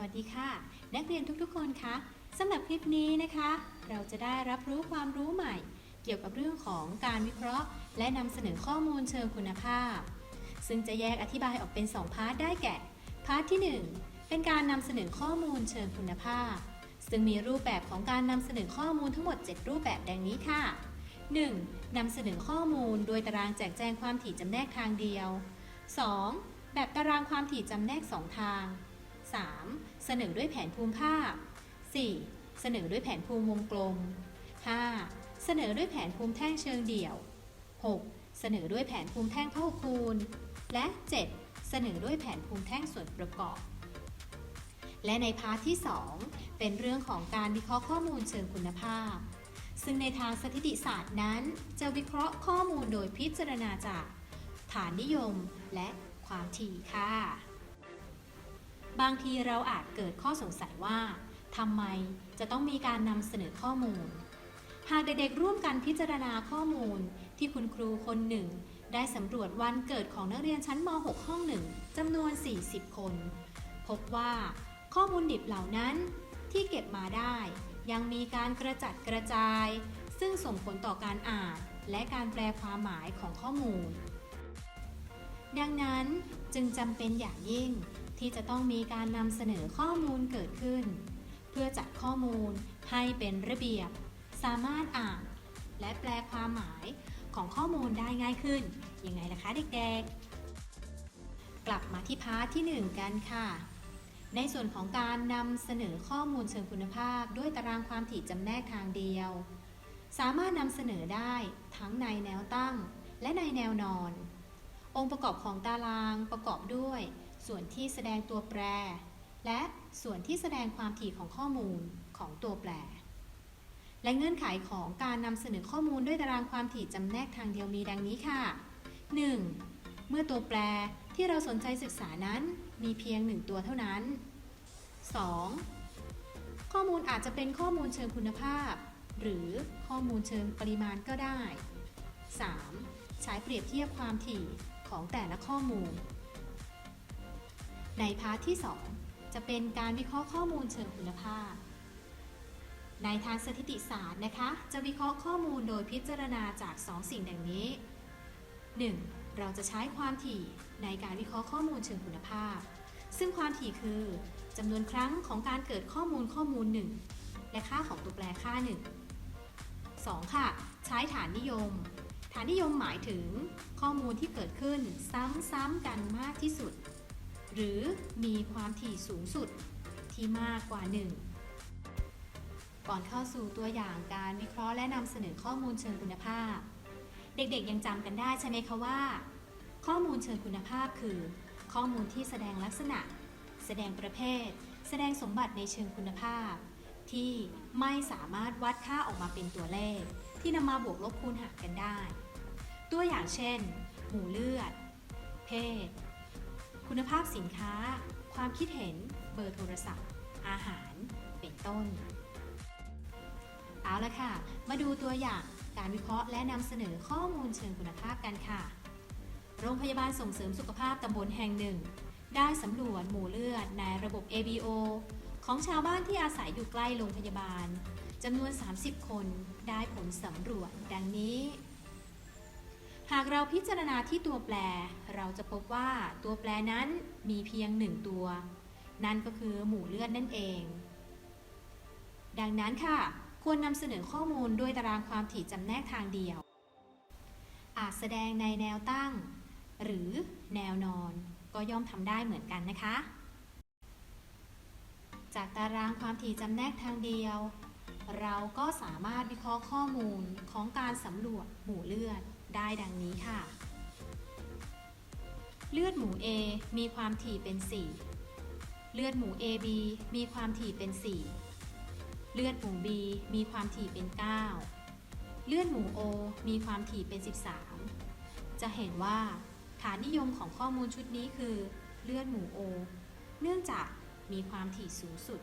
วัสดีค่ะ นักเรียนทุกๆ คนคะสำหรับคลิปนี้นะคะ เราจะได้รับรู้ความรู้ใหม่ เกี่ยวกับเรื่องของการวิเคราะห์ และนำเสนอข้อมูลเชิงคุณภาพ ซึ่งจะแยกอธิบายออกเป็น 2 พาร์ทได้แก่ พาร์ทที่ 1 เป็นการนำเสนอข้อมูลเชิงคุณภาพ ซึ่งมีรูปแบบของการนำเสนอข้อมูลทั้งหมด 7 รูปแบบดังนี้ค่ะ 1. นำเสนอข้อมูลโดยตารางแจกแจงความถี่จำแนกทางเดียว 2. แบบตารางความถี่จำแนก 2 ทาง 3. เสนอด้วยแผนภูมิภาค 4. เสนอด้วยแผนภูมิวงกลม 5. เสนอด้วยแผนภูมิแท่งเชิงเดี่ยว 6. เสนอด้วยแผนภูมิแท่งพหุคูณ และ 7. เสนอด้วยแผนภูมิแท่งส่วนประกอบ และในพาร์ทที่ 2 เป็นเรื่องของการวิเคราะห์ข้อมูลเชิงคุณภาพ ซึ่งในทางสถิติศาสตร์นั้น จะวิเคราะห์ข้อมูลโดยพิจารณาจาก ฐานนิยมและความถี่ค่ะ บางทีเราอาจเกิดข้อสงสัยว่าทำไมจะต้องมีการนำเสนอข้อมูล หากเด็กๆร่วมกันพิจารณาข้อมูลที่คุณครูคนหนึ่ง ได้สำรวจวันเกิดของนักเรียนชั้นม .6 ห้องหนึ่งจำนวน 40 คน พบว่าข้อมูลดิบเหล่านั้นที่เก็บมาได้ ยังมีการกระจัดกระจาย ซึ่งส่งผลต่อการอ่านและการแปลความหมายของข้อมูล ดังนั้นจึงจำเป็นอย่างยิ่ง ที่จะต้องมีการนำเสนอข้อมูลเกิดขึ้น เพื่อจัดข้อมูลให้เป็นระเบียบ สามารถอ่าน และแปลความหมายของข้อมูลได้ง่ายขึ้น ยังไงล่ะคะเด็กๆ กลับมาที่พาร์ทที่ 1 กันค่ะ ในส่วนของการนำเสนอข้อมูลเชิงคุณภาพ ด้วยตารางความถี่จำแนกทางเดียว สามารถนำเสนอได้ทั้งในแนวตั้ง และในแนวนอน องค์ประกอบของตารางประกอบด้วย ส่วนที่แสดงตัวแปร และส่วนที่แสดงความถี่ของข้อมูลของตัวแปร และเงื่อนไขของการนำเสนอข้อมูลด้วยตารางความถี่จำแนกทางเดียวมีดังนี้ค่ะ 1. เมื่อตัวแปรที่เราสนใจศึกษานั้นมีเพียง 1 ตัวเท่านั้น 2. ข้อมูลอาจจะเป็นข้อมูลเชิงคุณภาพ หรือข้อมูลเชิงปริมาณก็ได้ 3. ใช้เปรียบเทียบความถี่ของแต่ละข้อมูล ในพาร์ทที่ 2 จะเป็นการวิเคราะห์ข้อมูลเชิงคุณภาพ ในทางสถิติศาสตร์นะคะ จะวิเคราะห์ข้อมูลโดยพิจารณาจาก 2 สิ่งดังนี้ 1. เราจะใช้ความถี่ในการวิเคราะห์ข้อมูลเชิงคุณภาพ ซึ่งความถี่คือจำนวนครั้งของการเกิดข้อมูลข้อมูล 1 และค่าของตัวแปรค่า 1 2. ค่ะ ใช้ฐานนิยม ฐานนิยมหมายถึงข้อมูลที่เกิดขึ้นซ้ำๆกันมากที่สุด หรือมีความถี่สูงสุดที่มากกว่า 1 ก่อนเข้าสู่ตัวอย่างการวิเคราะห์และนำเสนอข้อมูลเชิงคุณภาพ เด็กๆยังจำกันได้ใช่ไหมคะว่า ข้อมูลเชิงคุณภาพคือ ข้อมูลที่แสดงลักษณะ แสดงประเภท แสดงสมบัติในเชิงคุณภาพ ที่ไม่สามารถวัดค่าออกมาเป็นตัวเลข ที่นำมาบวกลบคูณหารกันได้ ตัวอย่างเช่น หมู่เลือด เพศ คุณภาพสินค้า ความคิดเห็น เบอร์โทรศัพท์ อาหาร เป็นต้น เอาละค่ะ มาดูตัวอย่างการวิเคราะห์และนำเสนอข้อมูลเชิงคุณภาพกันค่ะ โรงพยาบาลส่งเสริมสุขภาพตำบลแห่งหนึ่ง ได้สำรวจหมู่เลือดในระบบ ABO ของชาวบ้านที่อาศัยอยู่ใกล้โรงพยาบาลจำนวน 30 คน ได้ผลสำรวจดังนี้ หากเราพิจารณาที่ตัวแปร เราจะพบว่าตัวแปรนั้นมีเพียงหนึ่งตัว นั่นก็คือหมู่เลือดนั่นเอง ดังนั้นค่ะ ควรนำเสนอข้อมูลด้วยตารางความถี่จำแนกทางเดียว อาจแสดงในแนวตั้ง หรือแนวนอนก็ย่อมทำได้เหมือนกันนะคะ จากตารางความถี่จำแนกทางเดียว เราก็สามารถวิเคราะห์ข้อมูลของการสำรวจหมู่เลือด ได้ดังนี้ค่ะ เลือดหมู A มีความถี่เป็น 4 เลือดหมู AB มีความถี่เป็น 4 เลือดหมู B มีความถี่เป็น 9 เลือดหมู O มีความถี่เป็น 13 จะเห็นว่าฐานนิยมของข้อมูลชุดนี้คือ เลือดหมู O เนื่องจากมีความถี่สูงสุด